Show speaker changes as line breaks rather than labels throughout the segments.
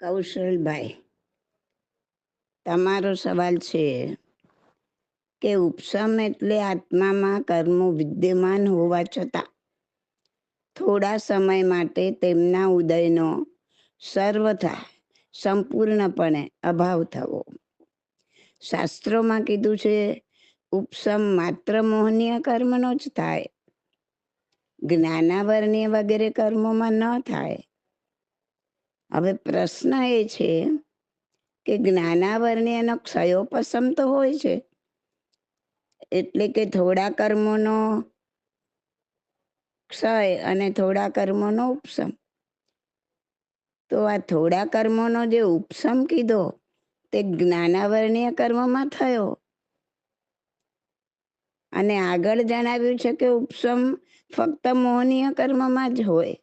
કૌશલભાઈ, તમારો સવાલ છે કે ઉપશમ એટલે આત્મામાં કર્મો વિદ્યમાન હોવા છતાં થોડા સમય માટે તેમના ઉદયનો સર્વથા સંપૂર્ણપણે અભાવ થવો. શાસ્ત્રોમાં કીધું છે ઉપસમ માત્ર મોહનીય કર્મનો જ થાય જ્ઞાનાવરણીય વગેરે કર્મોમાં ન થાય. હવે પ્રશ્ન એ છે કે જ્ઞાનાવરણીયનો ક્ષયોપસમ તો હોય છે. એટલે કે થોડા કર્મોનો ક્ષય અને થોડા કર્મોનો ઉપસમ તો આ થોડા કર્મોનો જે ઉપસમ કીધો તે જ્ઞાનાવરણીય કર્મમાં થયો. અને આગળ જણાવ્યું છે કે ઉપસમ ફક્ત મોહનીય કર્મમાં જ હોય.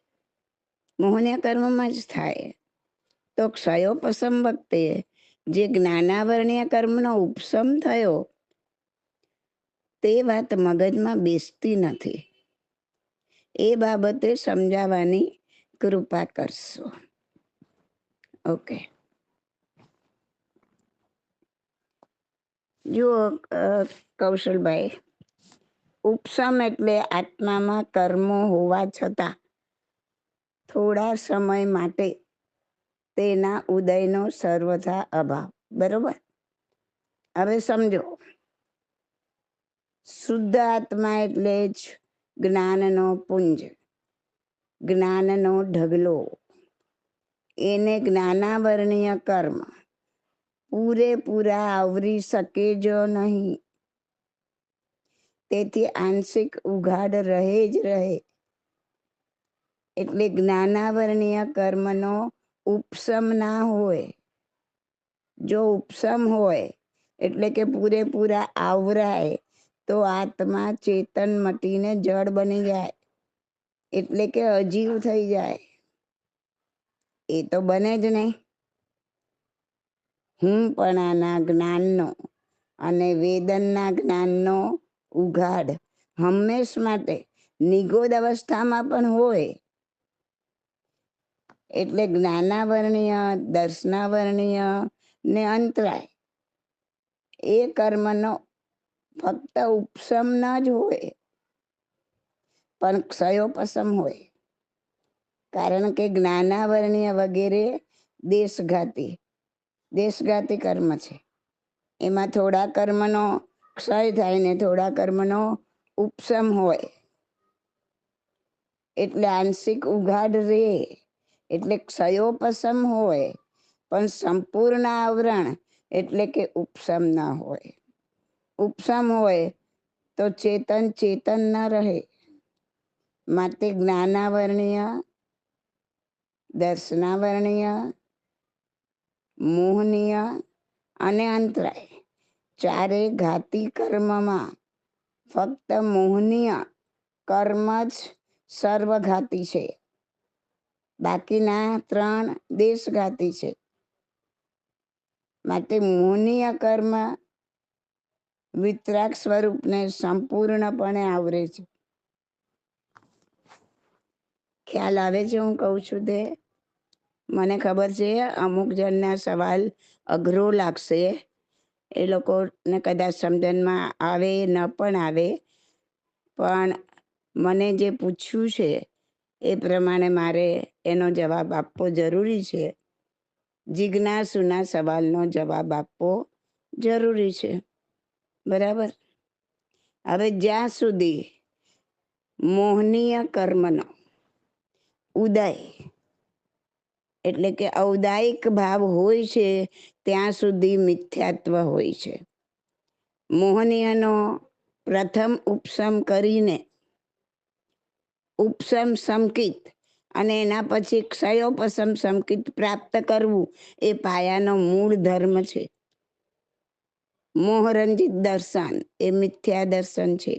મોહનીય કર્મમાં જ થાય. તો ક્ષયોપસમ વખતે જે જ્ઞાનાવરણીય કર્મનો ઉપસમ થયો, તે વાત મગજમાં બેસતી નથી. એ બાબતે સમજાવવાની કૃપા કરશો. ઓકે. જુઓ કૌશલભાઈ, ઉપસમ એટલે આત્મામાં કર્મો હોવા છતાં થોડા સમય માટે તેના ઉદયનો સર્વથા અભાવ. બરોબર? હવે સમજો. શુદ્ધ આત્મા એટલે જ જ્ઞાનનો પુંજ, જ્ઞાનનો ઢગલો. એને જ્ઞાનાવરણીય કર્મ પૂરેપૂરા આવરી શકે જો નહીં. તેથી આંશિક ઉઘાડ રહે જ રહે. એટલે જ્ઞાનાવરણીય કર્મનો ઉપસમ ના હોય. જો ઉપસમ હોય, એટલે કે પૂરેપૂરા આવરાય, તો આત્મા ચેતન મટીને જળ બની જાય. એટલે કે અજીવ થઈ જાય. એ તો બને જ નહીં. હું પણ આના જ્ઞાનનો અને વેદનના જ્ઞાનનો ઉઘાડ હંમેશ માટે નિગોદ અવસ્થામાં પણ હોય. એટલે જ્ઞાનાવરણીય, દર્શનાવરણીય ને અંતરાય. એ કર્મનો ફક્ત ઉપસમ ન જ હોય, પણ ક્ષયોપસમ હોય. કારણ કે જ્ઞાનાવરણીય વગેરે દેશઘાતી દેશઘાતી કર્મ છે. એમાં થોડા કર્મનો ક્ષય થાય ને થોડા કર્મનો ઉપસમ હોય. એટલે આંશિક ઉઘાડ રે. એટલે ક્ષયોપસમ હોય, પણ સંપૂર્ણ આવરણ એટલે કે ઉપસમ ના હોય. ઉપસમ હોય તો ચેતન ચેતન ના રહે. માટે જ્ઞાનાવરણીય, દર્શનાવરણીય, મોહનીય અને અંતરાય. ચારે ઘાતી કર્મમાં ફક્ત મોહનીય કર્મ જ સર્વઘાતી છે. બાકીના ત્રણ દેશઘાતી છે. માટે મોહનીય કર્મ વિતરાગ સ્વરૂપને સંપૂર્ણપણે આવરે છે. ખ્યાલ આવે છે હું કહું છું તે? મને ખબર છે અમુક જણના સવાલ અઘરો લાગશે. એ લોકોને કદાચ સમજણમાં આવે ન પણ આવે. પણ મને જે પૂછ્યું છે એ પ્રમાણે મારે એનો જવાબ આપવો જરૂરી છે. જિજ્ઞાસુના સવાલનો જવાબ આપવો જરૂરી છે. બરાબર? હવે જ્યાં સુધી મોહનીય કર્મનો ઉદય એટલે કે ઔદાયિક ભાવ હોય છે, ત્યાં સુધી મિથ્યાત્વ હોય છે. મોહનીયનો પ્રથમ ઉપસમ કરીને ઉપસમ સંકિત અને એના પછી ક્ષયોપસમ સંકિત પ્રાપ્ત કરવું એ પાયાનો મૂળ ધર્મ છે. મોહરંજિત દર્શન એ મિથ્યા દર્શન છે.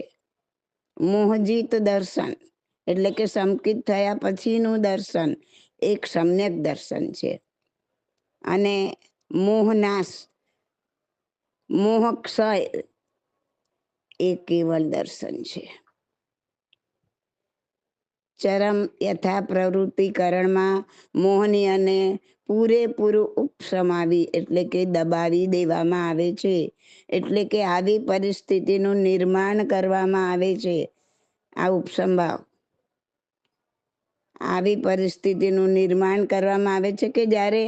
મોહજીત દર્શન એટલે કે સંકિત થયા પછીનું દર્શન એક સમ્યક દર્શન છે. અને મોહનાશ, મોહક્ષય એ કેવલ દર્શન છે. ચરમ યથા પ્રવૃત્તિકરણમાં મોહની અને પૂરેપૂરું ઉપસમાવી એટલે કે દબાવી દેવામાં આવે છે. એટલે કે આવી પરિસ્થિતિનું નિર્માણ કરવામાં આવે છે. આ ઉપસંભાવ આવી પરિસ્થિતિનું નિર્માણ કરવામાં આવે છે કે જ્યારે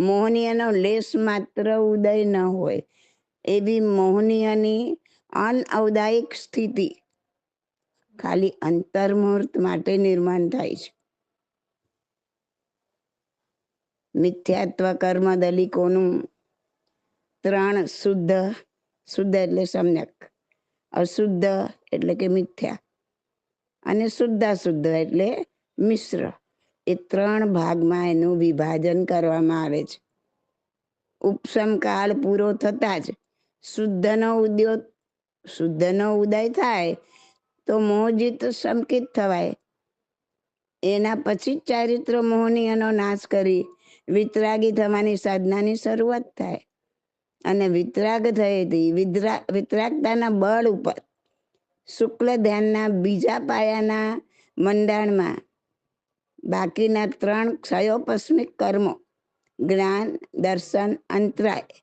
મોહનીયનો લેશ માત્ર ઉદય ન હોય, એવી મોહનીયની અનઔદાયિક સ્થિતિ ખાલી અંતર્મુહૂર્ત માટે નિર્માણ થાય છે. મિથ્યાત્વ કર્મ દલિકોનું ત્રણ શુદ્ધ શુદ્ધ એટલે સમ્યક, અશુદ્ધ એટલે કે મિથ્યા, અને શુદ્ધાશુદ્ધ એટલે મિશ્ર. એ ત્રણ ભાગમાં એનું વિભાજન કરવામાં આવે છે. ઉપસમ કાળ પૂરો થતા જ શુદ્ધનો ઉદ્યોગ, શુદ્ધનો ઉદય થાય તો મોહજીત સંકિત થવાય. એના પછી ચારિત્ર મોહનીયનો નાશ કરી વિતરાગી થવાની સાધનાની શરૂઆત થાય. અને વિતરાગ થયેથી વિતરા વિતરાગતાના બળ ઉપર શુક્લ ધ્યાનના બીજા પાયાના મંડાણમાં બાકીના ત્રણ ક્ષયોપસ્મિક કર્મો, જ્ઞાન, દર્શન, અંતરાય,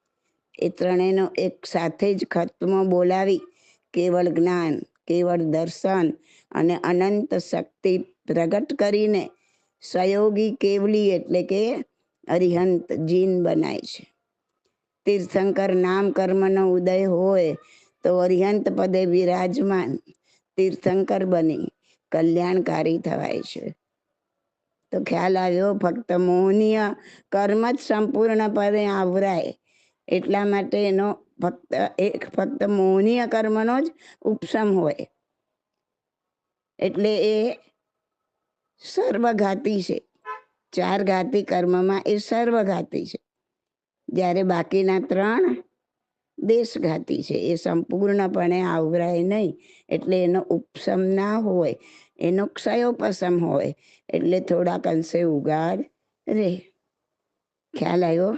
એ ત્રણેયનો એક સાથે જ ખત્મો બોલાવી કેવળ જ્ઞાન કેવળ દર્શન અને અનંત શક્તિ પ્રગટ કરીને સહયોગી કેવલી એટલે કે અરિહંત જીન બનાય છે. તીર્થંકર નામ કર્મનો ઉદય હોય તો અરિહંત પદે વિરાજમાન તીર્થંકર બની, કલ્યાણકારી થવાય છે. તો ખ્યાલ આવ્યો, ફક્ત મોહનીય કર્મ જ સંપૂર્ણપણે આવરાય એટલા માટે એનો ફક્ત એક ફક્ત મોહનીય કર્મનો જ ઉપસમ હોય. એટલે એ સર્વઘાતી છે. ચાર ઘાતી કર્મમાં એ સર્વઘાતી છે. જ્યારે બાકીના ત્રણ દેશઘાતી છે. એ સંપૂર્ણપણે આવરાય નહીં. એટલે એનો ઉપસમ ના હોય. એનો ક્ષયોપસમ હોય. એટલે થોડાક અંશે ઉગાડ રે. ખ્યાલ આવ્યો?